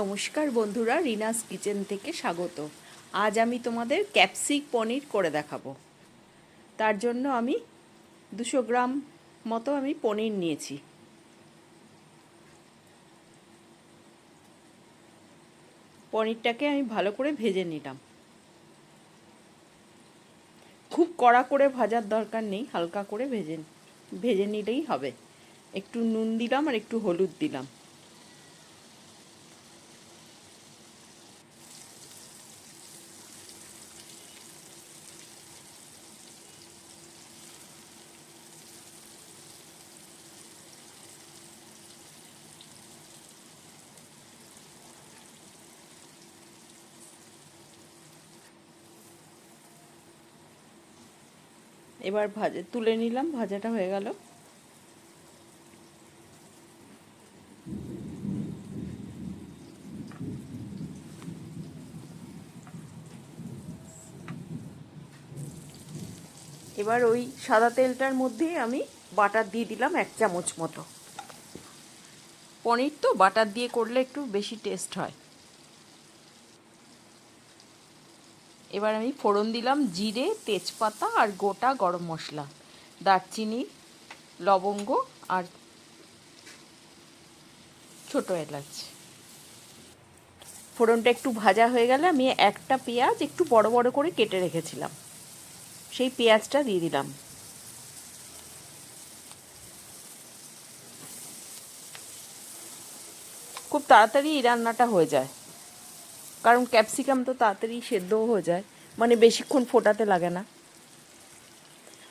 নমস্কার বন্ধুরা, রিনাস কিচেন থেকে স্বাগত। আজ আমি তোমাদের ক্যাপসিক পনির করে দেখাবো। তার জন্য আমি দুশো গ্রাম মতো আমি পনির নিয়েছি। পনিরটাকে আমি ভালো করে ভেজে নিলাম। খুব কড়া করে ভাজার দরকার নেই, হালকা করে ভেজে ভেজে নিলেই হবে। একটু নুন দিলাম আর একটু হলুদ দিলাম। এবার ভাজা, তুলে নিলাম, ভাজাটা হয়ে গেল। এবার ওই সাদা তেলটার মধ্যেই আমি বাটার দিয়ে দিলাম এক চামচ মতো। পনির তো বাটার দিয়ে করলে একটু বেশি টেস্ট হয়। এবার আমি ফোড়ন দিলাম জিরে, তেজপাতা আর গোটা গরম মশলা। দারচিনি, লবঙ্গ আর ছোট এলাচ। ফোড়নটা একটু ভাজা হয়ে গেলে আমি একটা পেঁয়াজ একটু বড় বড় করে কেটে রেখেছিলাম। সেই পেঁয়াজটা দিয়ে দিলাম। খুব তাড়াতাড়ি এই রান্নাটা হয়ে যায়। কারণ ক্যাপসিকাম তো তাড়াতাড়ি সেদ্ধও হয়ে যায়। মানে বেশিক্ষণ ফোটাতে লাগে না।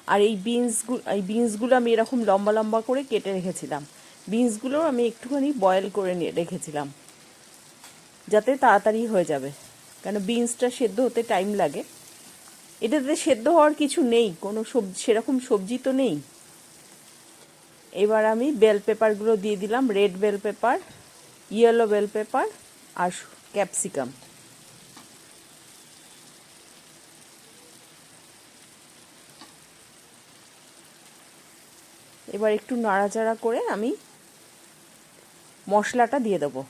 আর এই বিনসগুলো এই বিনসগুলো আমি এরকম লম্বা লম্বা করে কেটে রেখেছিলাম। বিনসগুলো আমি একটুখানি বয়েল করে নিয়ে রেখেছিলাম। যাতে তাড়াতাড়ি হয়ে যাবে। কেন বিনসটা সেদ্ধ হতে টাইম লাগে। এটাতে সেদ্ধ হওয়ার কিছু নেই। কোনো সবজি সেরকম সবজি তো নেই। এবার আমি বেল পেপারগুলো দিয়ে দিলাম। Red bell pepper yellow bell pepper আর ক্যাপসিকাম। এবার একটু নাড়াচাড়া করে আমি মশলাটা দিয়ে দেবো।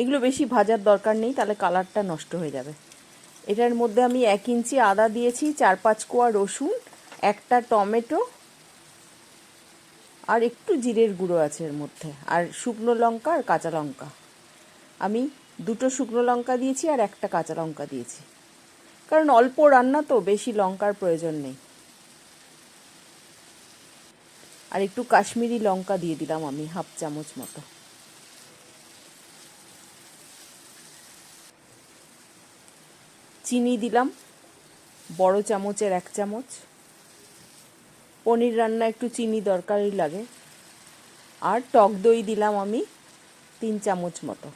এগুলো বেশি ভাজার দরকার নেই, তাহলে কালারটা নষ্ট হয়ে যাবে। এটার মধ্যে আমি এক ইঞ্চি আদা দিয়েছি, চার পাঁচ কোয়া রসুন, একটা টমেটো আর একটু জিরের গুঁড়ো আছে এর মধ্যে, আর শুকনো লঙ্কা আর কাঁচা লঙ্কা। আমি দুটো শুকনো লঙ্কা দিয়েছি আর একটা কাঁচা লঙ্কা দিয়েছি। কারণ অল্প রান্না তো, বেশি লঙ্কার প্রয়োজন নেই। আর একটু কাশ্মীরি লঙ্কা দিয়ে দিলাম আমি, হাফ চামচ মতো। চিনি দিলাম, বড় চামচের এক চামচ। পনির রান্না একটু চিনি দরকারই লাগে। আর টক দই দিলাম আমি, তিন চামচ মতো।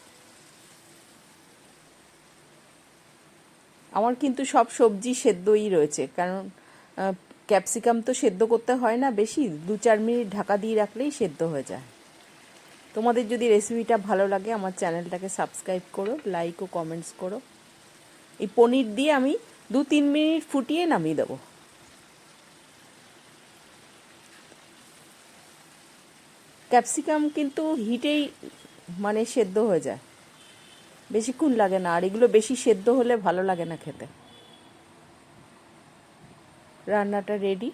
আমার কিন্তু সব সবজি সেদ্ধই রয়েছে। কারণ ক্যাপসিকাম তো সেদ্ধ করতে হয় না বেশি, দু চার মিনিট ঢাকা দিয়ে রাখলেই সেদ্ধ হয়ে যায়। তোমাদের যদি রেসিপিটা ভালো লাগে, আমার চ্যানেলটাকে সাবস্ক্রাইব করো লাইক ও কমেন্টস করো। এই পনির দিয়ে আমি দু তিন মিনিট ফুটিয়ে নামিয়ে দেবো। ক্যাপসিকাম কিন্তু হিটেই মানে সেদ্ধ হয়ে যায়। বেশিক্ষণ লাগে না আর এগুলো বেশি সেদ্ধ হলে ভালো লাগে না খেতে। রান্নাটা রেডি